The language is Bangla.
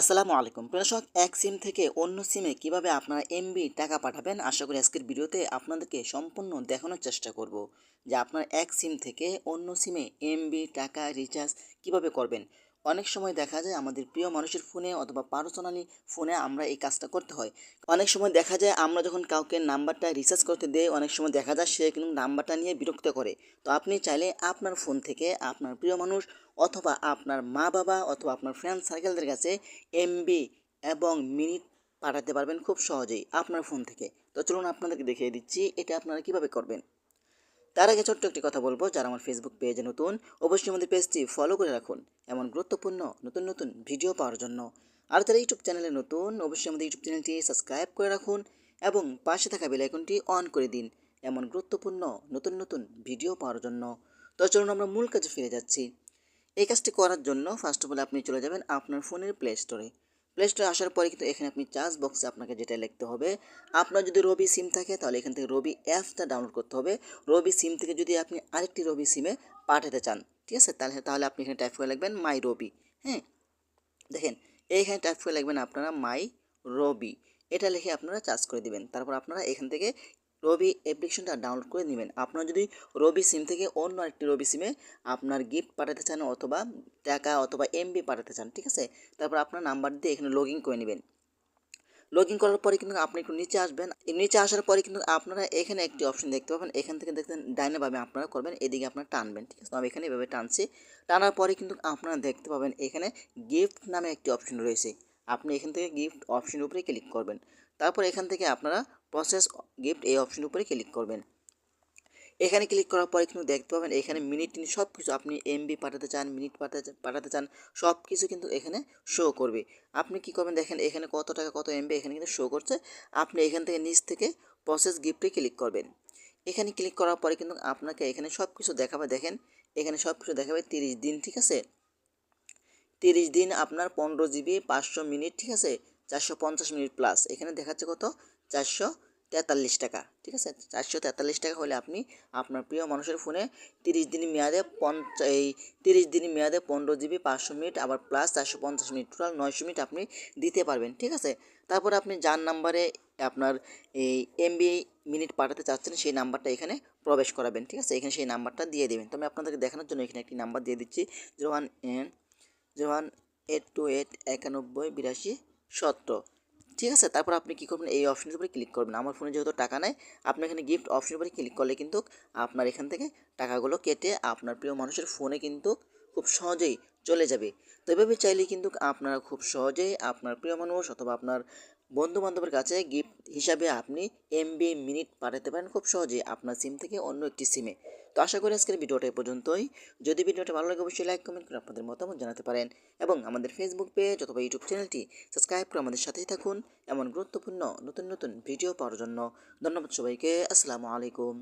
আসসালামু আলাইকুম। প্রশাসক এক সিম থেকে অন্য সিমে কীভাবে আপনারা এমবি টাকা পাঠাবেন, আশা করি আজকের ভিডিওতে আপনাদেরকে সম্পূর্ণ দেখানোর চেষ্টা করব যে আপনার এক সিম থেকে অন্য সিমে এমবি টাকা রিচার্জ কীভাবে করবেন। অনেক সময় দেখা যায় আমাদের প্রিয় মানুষের ফোনে অথবা পার্সোনালি ফোনে আমরা এই কাজটা করতে হয়। অনেক সময় দেখা যায় আমরা যখন কাউকে নাম্বারটা রিচার্জ করতে দেই, অনেক সময় দেখা যায় সে কিন্তু নাম্বারটা নিয়ে বিরক্ত করে। তো আপনি চাইলে আপনার ফোন থেকে আপনার প্রিয় মানুষ অথবা আপনার মা বাবা অথবা আপনার ফ্রেন্ড সার্কেলদের কাছে এমবি এবং মিনিট পাঠাতে পারবেন খুব সহজেই আপনার ফোন থেকে। তো চলুন আপনাদেরকে দেখিয়ে দিচ্ছি এটা আপনারা কীভাবে করবেন। তার আগে ছোট্ট একটি কথা বলব, যারা আমার ফেসবুক পেজে নতুন, অবশ্যই আমাদের পেজটি ফলো করে রাখুন। এমন গুরুত্বপূর্ণ নতুন নতুন ভিডিও পাওয়ার জন্য। আর যারা ইউটিউব চ্যানেলে নতুন, অবশ্যই আমাদের ইউটিউব চ্যানেলটি সাবস্ক্রাইব করে রাখুন এবং পাশে থাকা বেল আইকনটি অন করে দিন। এমন গুরুত্বপূর্ণ নতুন নতুন ভিডিও পাওয়ার জন্য। তো চলুন আমরা মূল কাজে ফিরে যাচ্ছি। এই কাজটি করার জন্য ফার্স্ট অফ অল আপনি চলে যাবেন আপনার ফোনের প্লে স্টোরে প্লে স্টোরে আসার পরে কিন্তু এখানে আপনি চার্জ বক্সে আপনাকে যেটা লিখতে হবে, আপনার যদি রবি সিম থাকে তাহলে এখান থেকে রবি অ্যাপসটা ডাউনলোড করতে হবে। রবি সিম থেকে যদি আপনি আরেকটি রবি সিমে পাঠাতে চান, ঠিক আছে? তাহলে তাহলে আপনি এখানে টাইপ করে লিখবেন মাই রবি হ্যাঁ? দেখেন, এইখানে টাইপ করে লিখবেন আপনারা মাই রবি এটা লিখে আপনারা চার্জ করে দিবেন। তারপর আপনারা এখান থেকে রবি অ্যাপ্লিকেশনটা ডাউনলোড করে নেবেন। আপনারা যদি রবি সিম থেকে অন্য একটি রবি সিমে আপনার গিফট পাঠাতে চান অথবা টাকা অথবা এমবি পাঠাতে চান, ঠিক আছে? তারপর আপনার নাম্বার দিয়ে এখানে লগ ইন করে নেবেন। লগ ইন করার পরে কিন্তু আপনি একটু নিচে আসবেন। নিচে আসার পরে কিন্তু আপনারা এখানে একটি অপশন দেখতে পাবেন। এখান থেকে দেখতেন ডাইনে ভাবে আপনারা করবেন, এদিকে আপনারা টানবেন, ঠিক আছে? আমি এখানে এভাবে টানছি। টানার পরে কিন্তু আপনারা দেখতে পাবেন এখানে গিফট নামে একটি অপশন রয়েছে। আপনি এখান থেকে গিফট অপশনের উপরে ক্লিক করবেন। তারপর এখান থেকে আপনারা প্রসেস গিফট এই অপশনের উপরে ক্লিক করবেন। এখানে ক্লিক করার পরে কিন্তু দেখতে পাবেন এখানে মিনিট টিনিট সব কিছু আপনি এমবি পাঠাতে চান মিনিট পাঠাতে পাঠাতে চান সব কিছু কিন্তু এখানে শো করবে। আপনি কি করবেন দেখেন এখানে কত টাকা, কত এমবি এখানে কিন্তু শো করছে। আপনি এখান থেকে নিচ থেকে প্রসেস গিফটে ক্লিক করবেন। এখানে ক্লিক করার পরে কিন্তু আপনাকে এখানে সব কিছু দেখাবে। দেখেন এখানে সব কিছু দেখাবে তিরিশ দিন, ঠিক আছে? তিরিশ দিন আপনার পনেরো জিবি পাঁচশো মিনিট ঠিক আছে? চারশো পঞ্চাশ মিনিট প্লাস এখানে দেখাচ্ছে কত? চারশো তেতাল্লিশ টাকা, ঠিক আছে? চারশো তেতাল্লিশ টাকা হলে আপনি আপনার প্রিয় মানুষের ফোনে তিরিশ দিন মেয়াদে পঞ্চ এই তিরিশ দিন মেয়াদে পনেরো জিবি, পাঁচশো মিনিট, আবার প্লাস চারশো পঞ্চাশ মিনিট টোটাল নয়শো মিনিট আপনি দিতে পারবেন, ঠিক আছে? তারপরে আপনি যার নাম্বারে আপনার এই এমবি মিনিট পাঠাতে চাচ্ছেন, সেই নাম্বারটা এখানে প্রবেশ করাবেন, ঠিক আছে? এখানে সেই নাম্বারটা দিয়ে দেবেন। তো আমি আপনাদেরকে দেখানোর জন্য এখানে একটি নাম্বার দিয়ে দিচ্ছি zero one N zero one eight two eight একানব্বই বিরাশি সত্তর। ঠিক আছে? তারপর আপনি কী করবেন? এই অপশনের উপরে ক্লিক করবেন। আমার ফোনে যেহেতু টাকা নেয় আপনি এখানে গিফট অপশনের উপরে ক্লিক করলে কিন্তু আপনার এখান থেকে টাকাগুলো কেটে আপনার প্রিয় মানুষের ফোনে কিন্তু খুব সহজেই চলে যাবে। তো এভাবে চাইলে কিন্তু আপনারা খুব সহজেই আপনার প্রিয় মানুষ অথবা আপনার বন্ধু বান্ধবের কাছে গিফট হিসাবে আপনি এমবি মিনিট পাঠাতে পারেন খুব সহজেই আপনার সিম থেকে অন্য একটি সিমে তো আশা করি আজকের ভিডিওটা পর্যন্তই। যদি ভিডিওটা ভালো লাগে অবশ্যই লাইক কমেন্ট করে আপনাদের মতামত জানাতে পারেন এবং আমাদের ফেসবুক পেজ অথবা ইউটিউব চ্যানেলটি সাবস্ক্রাইব করে আমাদের সাথেই থাকুন এমন গুরুত্বপূর্ণ নতুন নতুন ভিডিও পাওয়ার জন্য। ধন্যবাদ সবাইকে। আসসালামু আলাইকুম।